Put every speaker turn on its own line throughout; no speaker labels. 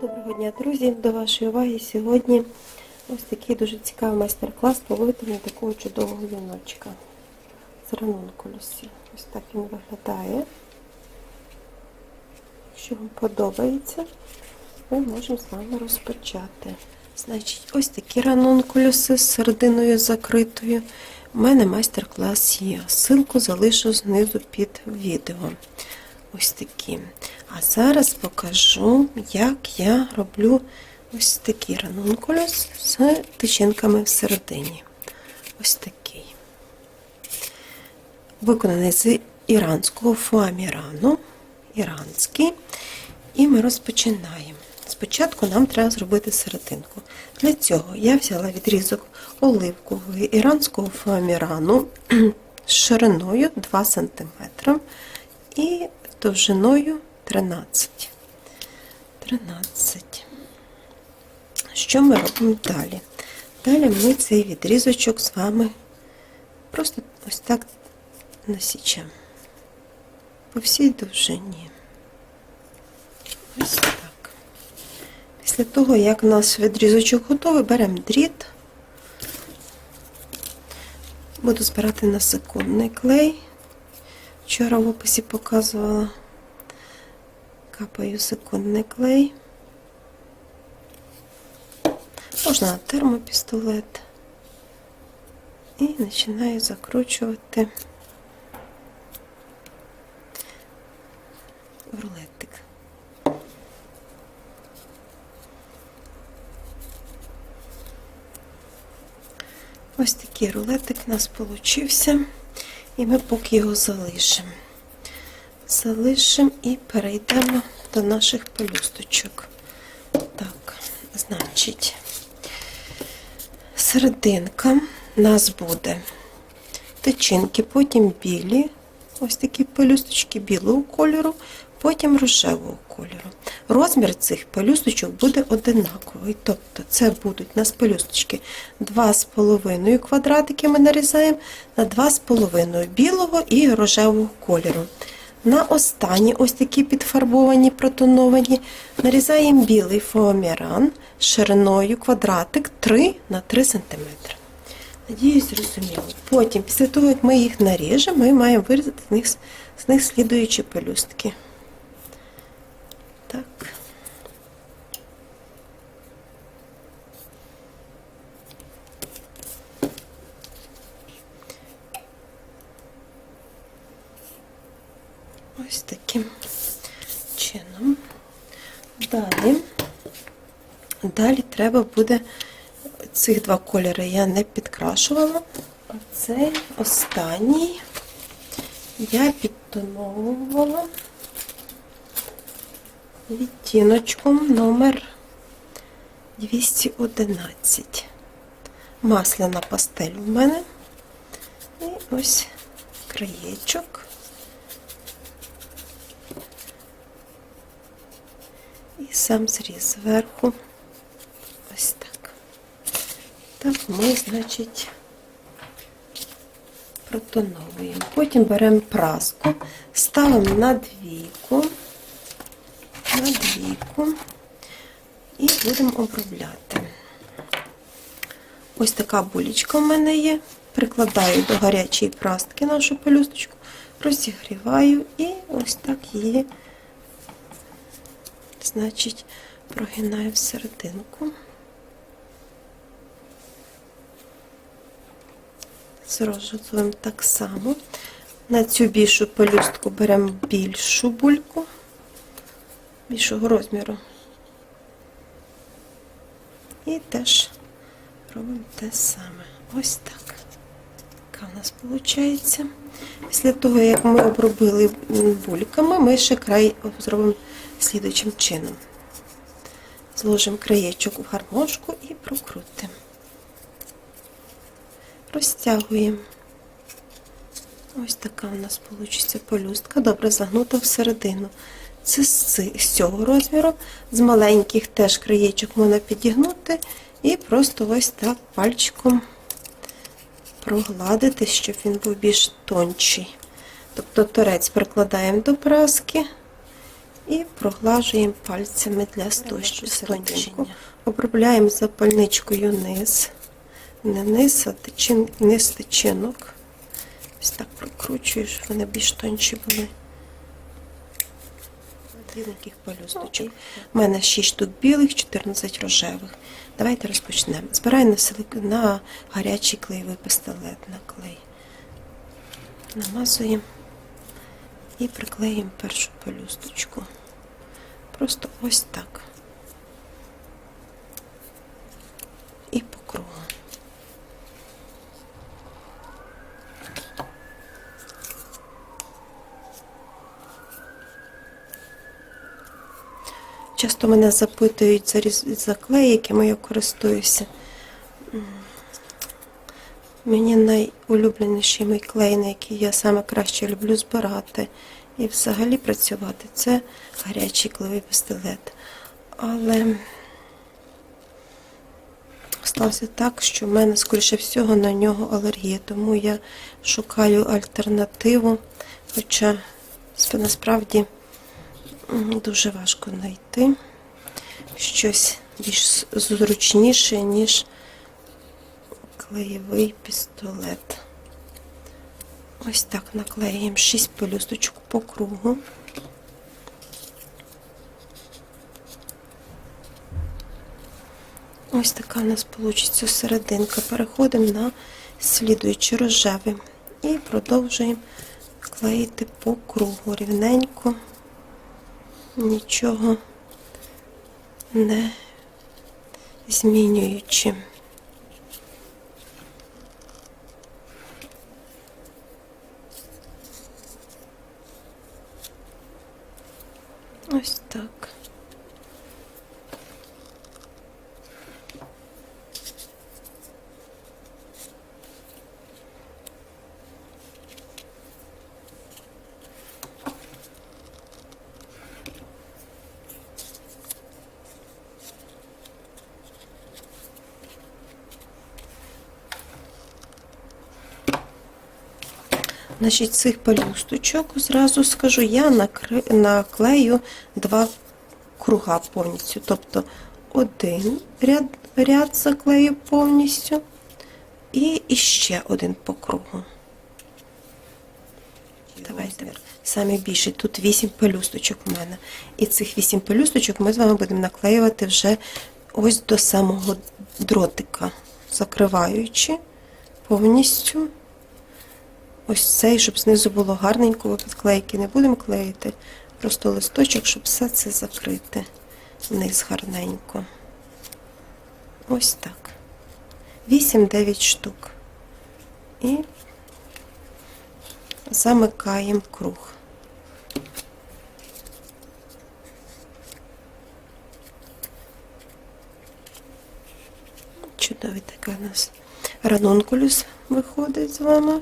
Доброго дня, друзі! До вашої уваги сьогодні ось такий дуже цікавий майстер-клас по виготовленню такого чудового віночка з ранункулюсів. Ось так він виглядає. Якщо вам подобається, ми можемо з вами розпочати. Значить, ось такі ранункулюси з серединою закритою. У мене майстер-клас є. Ссылку залишу знизу під відео. Ось такі. А зараз покажу, як я роблю ось такий ранункулюс з тичинками всередині. Ось такий. Виконаний з іранського фуамірану. Іранський. І ми розпочинаємо. Спочатку нам треба зробити серединку. Для цього я взяла відрізок оливкового іранського фуамірану з шириною 2 см і довжиною 13. 13. Що ми робимо далі? Далі ми цей відрізочок з вами просто ось так насічемо. По всій довжині. Ось так. Після того, як у нас відрізочок готовий, беремо дріт. Буду збирати на секундний клей. Вчора в описі показувала. Капаю секундний клей. Можна на термопістолет. І починаю закручувати в рулетик. Ось такий рулетик у нас получився. І ми поки його залишимо. Залишимо і перейдемо до наших пелюсточок. Так, значить, серединка у нас буде тичинки, потім білі, ось такі пелюсточки білого кольору, потім рожевого кольору. Розмір цих пелюсточок буде одинаковий. Тобто це будуть у нас пелюсточки 2,5 квадратики ми нарізаємо на 2,5 білого і рожевого кольору. На останні ось такі підфарбовані, протоновані, нарізаємо білий фоаміран шириною квадратик 3 на 3 см. Надіюсь, зрозуміло. Потім, після того, як ми їх наріжемо, ми маємо вирізати з них, з них слідуючі пелюстки. Так. Ось таким чином. Далі, далі треба буде цих два кольори я не підкрашувала, а цей останній я підтоновувала відтіночком номер 211. Масляна пастель у мене. І ось краєчок. І сам зріз зверху. Ось так. Так ми, значить, протоновуємо. Потім беремо праску, ставимо на двійку на двійку і будемо обробляти. Ось така булічка в мене є. Прикладаю до гарячої праски нашу пелюсточку, розігріваю і ось так її, значить, прогинаю всерединку. З розжозуємо так само. На цю більшу пелюстку беремо більшу бульку більшого розміру. І теж робимо те саме. Ось так. Яка у нас виходить. Після того, як ми обробили бульками, ми ще край зробимо слідуючим чином. Зложимо краєчок в гармошку і прокрутимо. Розтягуємо. Ось така у нас вийде полюстка, добре загнута всередину. Це з цього розміру, з маленьких теж краєчок можна підігнути і просто ось так пальчиком прогладити, щоб він був більш тонший. Тобто торець прикладаємо до праски і проглажуємо пальцями для стончення. Обробляємо запальничкою низ, не низ, а тичин, низ тичинок. Ось так прокручую, щоб вони більш тонші були. Біленьких пелюсточок. У мене 6 штук білих, 14 рожевих. Давайте розпочнемо. Збираю на, силик... на гарячий клеєвий пістолет на клей. Намазуємо і приклеїмо першу пелюсточку. Просто ось так. І по. Часто мене запитують за клей, яким я користуюся. Мені найулюбленіший мій клей, на який я саме краще люблю збирати і взагалі працювати, це гарячий клеєвий пістолет. Але сталося так, що в мене, скоріше всього, на нього алергія, тому я шукаю альтернативу, хоча сп- насправді дуже важко знайти щось більш зручніше, ніж клеєвий пістолет. Ось так наклеїмо 6 пелюсточок по кругу. Ось така у нас вийде серединка. Переходимо на слідуючий рожевий і продовжуємо клеїти по кругу рівненько, нічого не змінюючи. Ось так. Значить, цих пелюсточок, зразу скажу, я наклею два круга повністю. Тобто один ряд, ряд заклею повністю і іще один по кругу. Давайте саме більше. Тут вісім пелюсточок у мене. І цих вісім пелюсточок ми з вами будемо наклеювати вже ось до самого дротика, закриваючи повністю. Ось цей, щоб знизу було гарненько, ви підклейки не будемо клеїти. Просто листочок, щоб все це закрити. Низ гарненько. Ось так. 8-9 штук. І замикаємо круг. Чудовий такий у нас ранункулюс виходить з вами.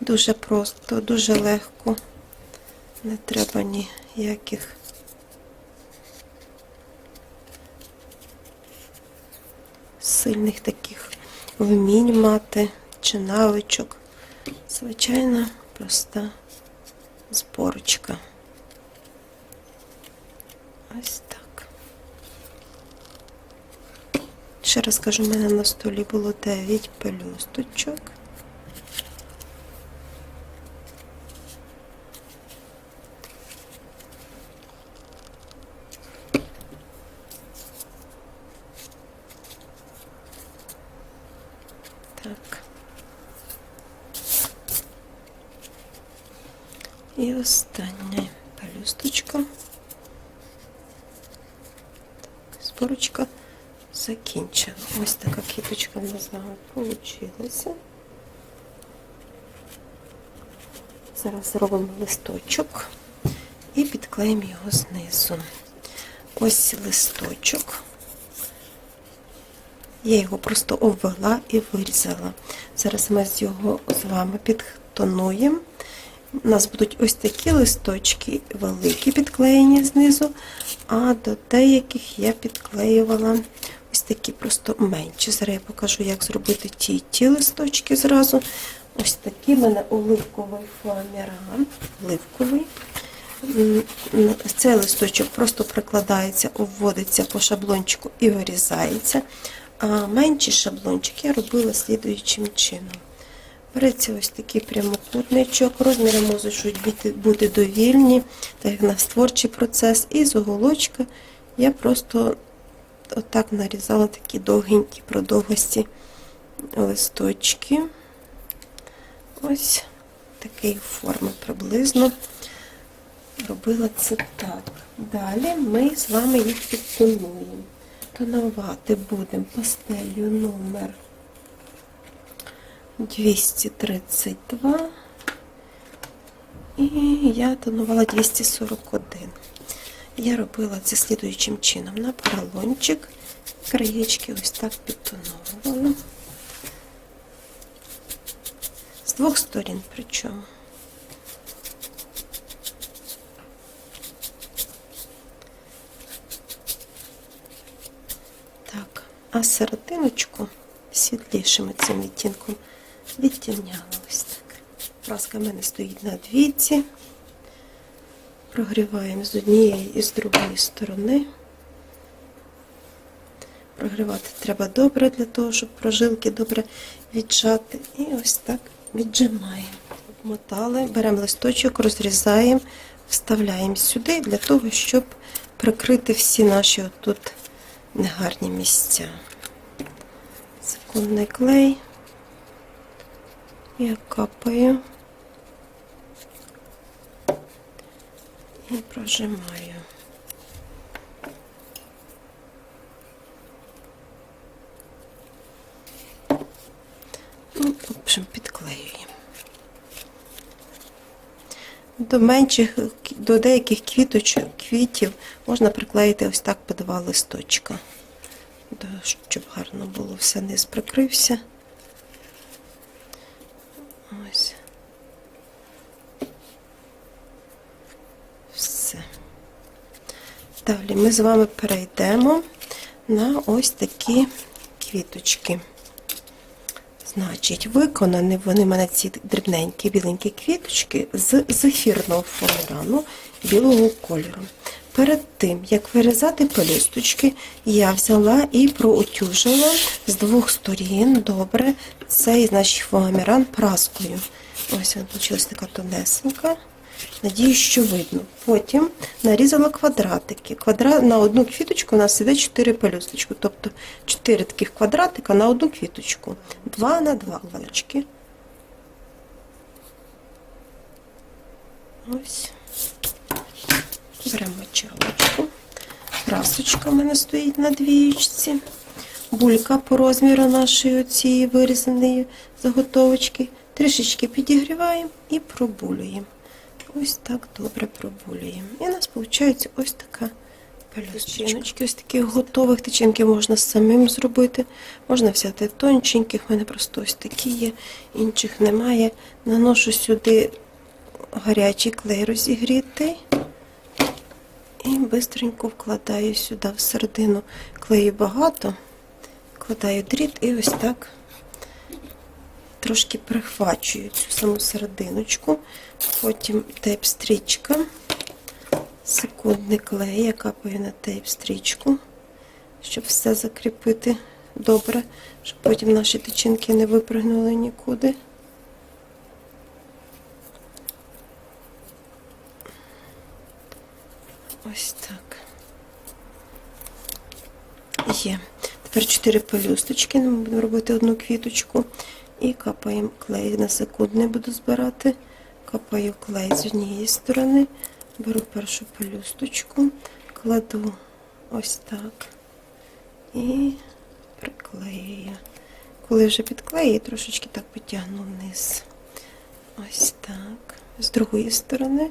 Дуже просто, дуже легко. Не треба ніяких сильних таких вмінь мати чи навичок. Звичайна проста зборочка. Ось так. Ще раз кажу, у мене на столі було 9 пелюсточок. Так. І остання пелюсточка. Так, зборочка закінчена. Ось така вийшла. Зараз зробимо листочок і підклеїмо його знизу. Ось листочок. Я його просто обвела і вирізала. Зараз ми з його з вами підтонуємо. У нас будуть ось такі листочки великі підклеєні знизу, а до деяких я підклеювала такі просто менші. Зараз я покажу, як зробити ті ті листочки зразу. Ось такі в мене оливковий фоаміран. Оливковий. цей листочок просто прикладається, обводиться по шаблончику і вирізається. А менший шаблончик я робила слідуючим чином. Береться ось такий прямокутничок, розміри можуть бути, довільні, так як у нас творчий процес. І з оголочка я просто отак нарізала такі довгенькі продовгості листочки. Ось такої форми приблизно робила це так. Далі ми з вами їх підтонуємо. Тонувати будемо пастелью номер 232 і я тонувала 241. Я робила це слідуючим чином. На поролончик краєчки ось так підтоновувала. З двох сторін причому. Так, а серединочку світлішим цим відтінком відтіняла ось так. Праска в мене стоїть на двійці. Прогріваємо з однієї і з другої сторони. Прогрівати треба добре для того, щоб прожилки добре віджати. І ось так віджимаємо. Обмотали, беремо листочок, розрізаємо, вставляємо сюди для того, щоб прикрити всі наші отут негарні місця. Секундний клей. Я капаю і прожимаю. Ну, в общем, підклеюємо. До менших, до деяких квіточок, квітів можна приклеїти ось так по два листочка, щоб гарно було все низ прикрився. Ось. Все. Далі ми з вами перейдемо на ось такі квіточки. Значить, виконані вони в мене ці дрібненькі біленькі квіточки з зефірного фоамірану білого кольору. Перед тим, як вирізати пелюсточки, я взяла і проутюжила з двох сторін добре цей значить, фоаміран праскою. Ось вона вийшла така тонесенька. Надіюсь, що видно. Потім нарізала квадратики. Квадра... На одну квіточку у нас іде 4 пелюсточки, тобто 4 таких квадратика на одну квіточку. 2 на 2 квадратики. Ось. Беремо чалочку. Красочка в мене стоїть на двієчці. Булька по розміру нашої цієї вирізаної заготовочки. Трішечки підігріваємо і пробулюємо. Ось так добре пробулюємо. І у нас виходить ось така пелюсточка. Ось таких готових тичинки можна самим зробити. Можна взяти тонченьких, в мене просто ось такі є, інших немає. Наношу сюди гарячий клей розігрітий. І бистренько вкладаю сюди всередину клею багато, вкладаю дріт і ось так трошки прихвачую цю саму серединочку. Потім тейп-стрічка, секундний клей, я капаю на тейп-стрічку, щоб все закріпити добре, щоб потім наші тичинки не випригнули нікуди. Ось так. Є. Тепер 4 пелюсточки, ми будемо робити одну квіточку. І капаємо клей. На секундний буду збирати. Капаю клей з однієї сторони. Беру першу пелюсточку, кладу ось так і приклеюю. Коли вже підклею, трошечки так потягну вниз. Ось так. З другої сторони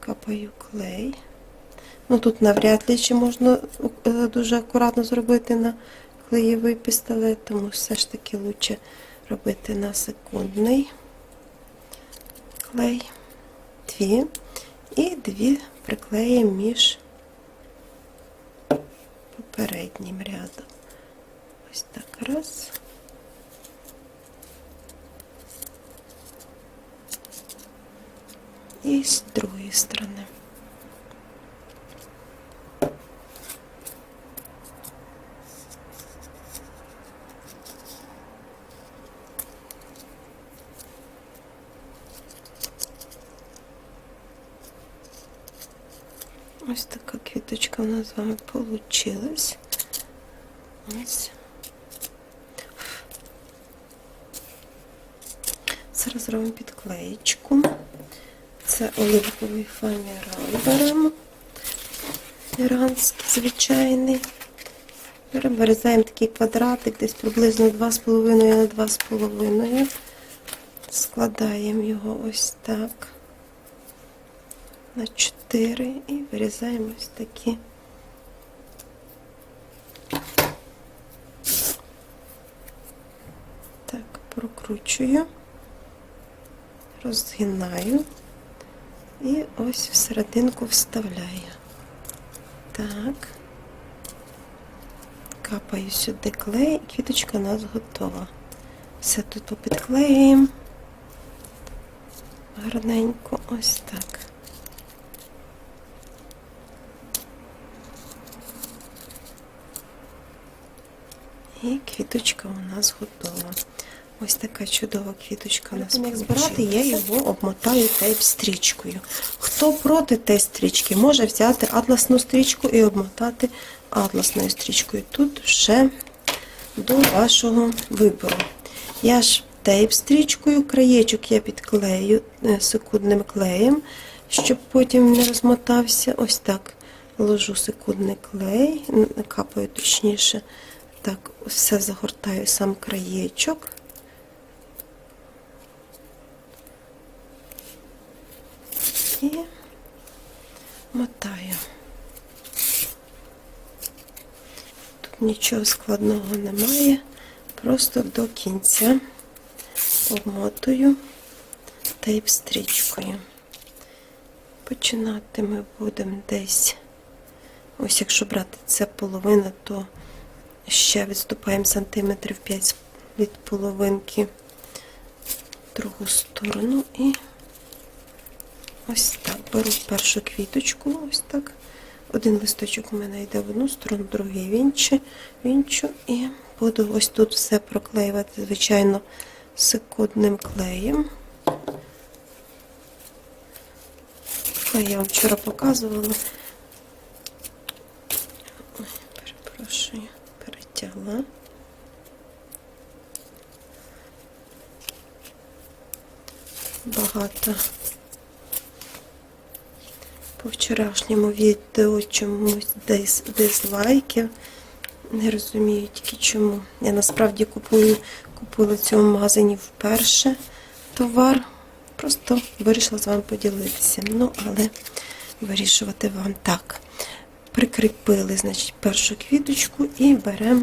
капаю клей. Ну тут навряд ли чи можна е, дуже акуратно зробити на клеєвий пістолет, тому все ж таки лучше робити на секундний клей. Дві. І дві приклеїмо між попереднім рядом. Ось так раз. І з другої сторони. Ось така квіточка у нас з вами получилась. Ось. Зараз зробимо підклеєчку. Це оливковий фоаміран беремо. Іранський звичайний. Беремо, вирізаємо такий квадратик, десь приблизно 2,5 на 2,5. Складаємо його ось так на 4 і вирізаємо ось такі. Так, прокручую, розгинаю і ось всерединку вставляю. Так. Капаю сюди клей, і квіточка у нас готова. Все тут попідклеюємо. Гарненько, ось так. І квіточка у нас готова. Ось така чудова квіточка у нас. Як збирати, я його обмотаю тейп-стрічкою. Хто проти тейп-стрічки, може взяти атласну стрічку і обмотати атласною стрічкою. Тут вже до вашого вибору. Я ж тейп-стрічкою, краєчок я підклею е, секундним клеєм, щоб потім не розмотався. Ось так ложу секундний клей, капаю точніше. Так, все загортаю сам краєчок. І мотаю. Тут нічого складного немає. Просто до кінця обмотую тейп-стрічкою. Починати ми будемо десь, ось якщо брати це половина, то ще відступаємо сантиметрів 5 від половинки в другу сторону і ось так беру першу квіточку, ось так. Один листочок у мене йде в одну сторону, другий в іншу, в іншу і буду ось тут все проклеювати, звичайно, секундним клеєм. Клей я вам вчора показувала. Ой, перепрошую, перетягла. Багато по вчорашньому відео чомусь десь дизлайків. Не розумію тільки чому. Я насправді купую, купила цьому магазині вперше товар. Просто вирішила з вами поділитися. Ну, але вирішувати вам так. Прикріпили, значить, першу квіточку і беремо.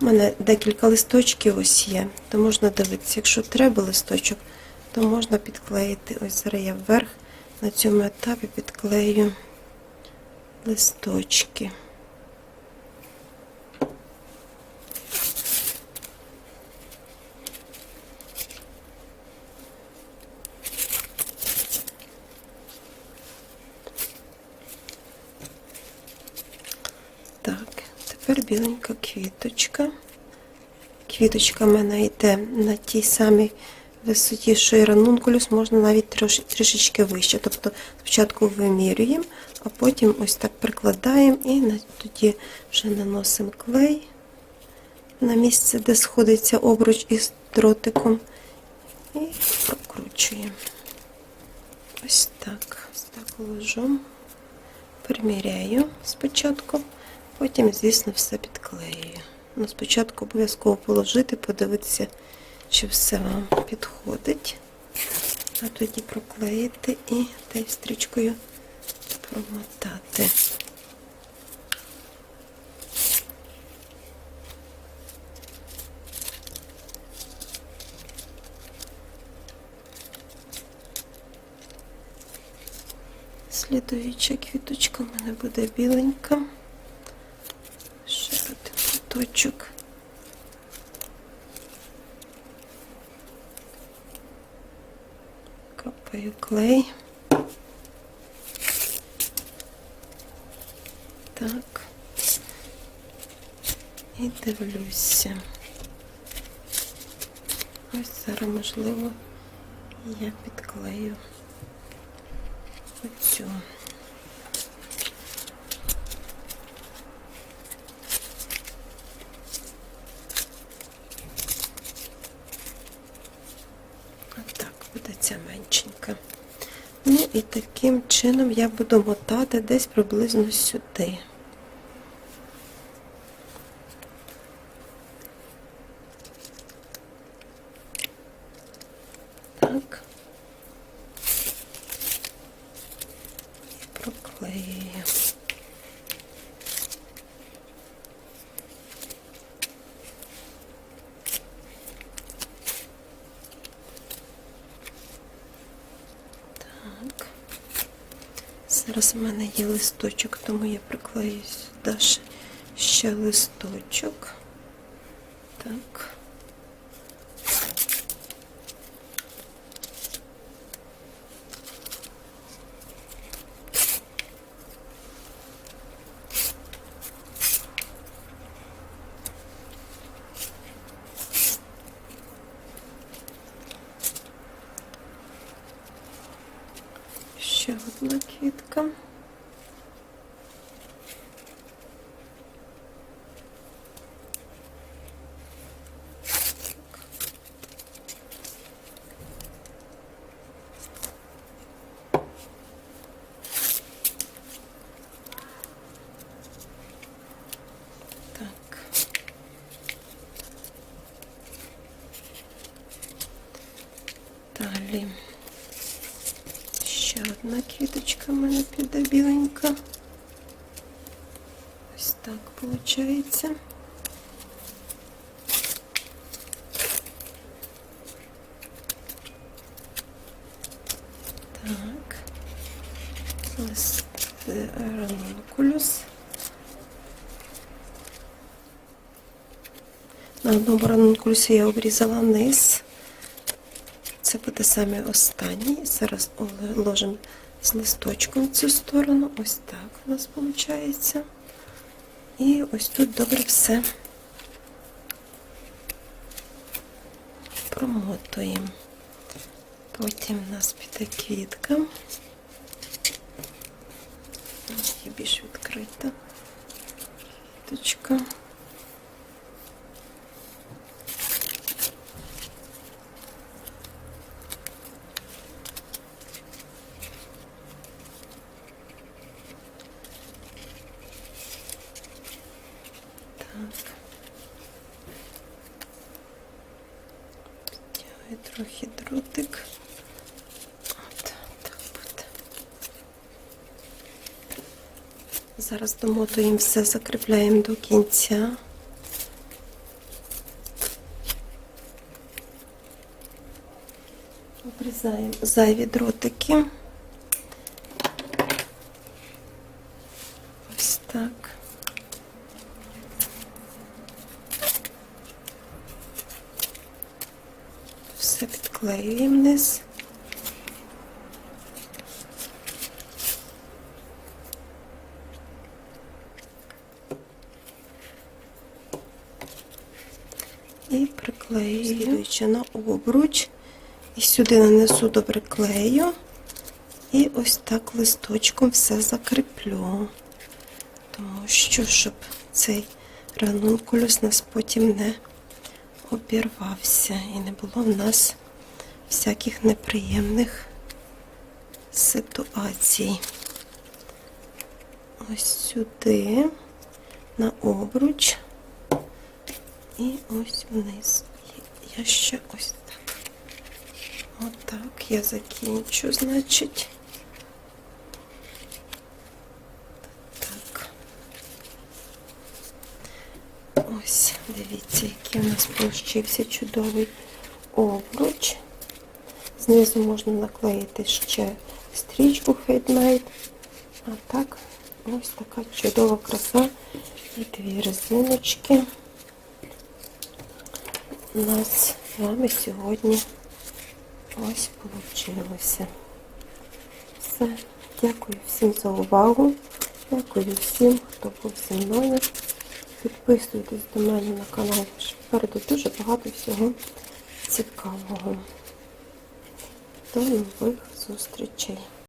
У мене декілька листочків ось є, то можна дивитися. Якщо треба листочок, то можна підклеїти. Ось зараз я вверх на цьому етапі підклею листочки. Так, тепер біленька квіточка. Квіточка в мене йде на тій самій висоті, що і ранункулюс, можна навіть трош, трішечки вище. Тобто спочатку вимірюємо, а потім ось так прикладаємо і тоді вже наносимо клей на місце, де сходиться обруч із дротиком. І прокручуємо. Ось так. Ось так ложу. Приміряю спочатку, потім, звісно, все підклеюю. Ну, спочатку обов'язково положити, подивитися, чи все вам підходить. А тоді проклеїти і та стрічкою промотати. Слідуюча квіточка в мене буде біленька. Ще один куточок. Капаю клей. Так. І дивлюся. Ось зараз, можливо, я підклею оцю. І таким чином я буду мотати десь приблизно сюди. Так. Проклеюю. Так. Зараз у мене є листочок, тому я приклею сюди ще- листочок. Так. Ще одна квітка. Так. Далі. Ще одна квіточка в мене піде біленька. Ось так виходить. Так. Лист ранункулюс. На одному ранункулюсі я обрізала низ. Це буде саме останній. Зараз оле- ложимо з листочком в цю сторону. Ось так у нас виходить. І ось тут добре все промотуємо. Потім у нас піде квітка. Більш відкрита квіточка. Так. Підтягую трохи дротик. От, так буде. Зараз домотуємо все, закріпляємо до кінця. Обрізаємо зайві дротики. Ось так. Все підклеюємо вниз. Слідуючи на обруч. І сюди нанесу добре клею. І ось так листочком все закріплю. Тому що, щоб цей ранункулюс нас потім не обірвався і не було в нас всяких неприємних ситуацій. Ось сюди, на обруч і ось вниз. Я ще ось так. Отак я закінчу, значить. Так. Ось, дивіться, який у нас получився чудовий обруч. Знизу можна наклеїти ще стрічку хейдмейд. А так, ось така чудова краса. І дві резиночки. У нас з вами сьогодні ось вийшло. Все. Дякую всім за увагу. Дякую всім, хто був зі мною. Підписуйтесь до мене на канал. Попереду дуже багато всього цікавого. До нових зустрічей.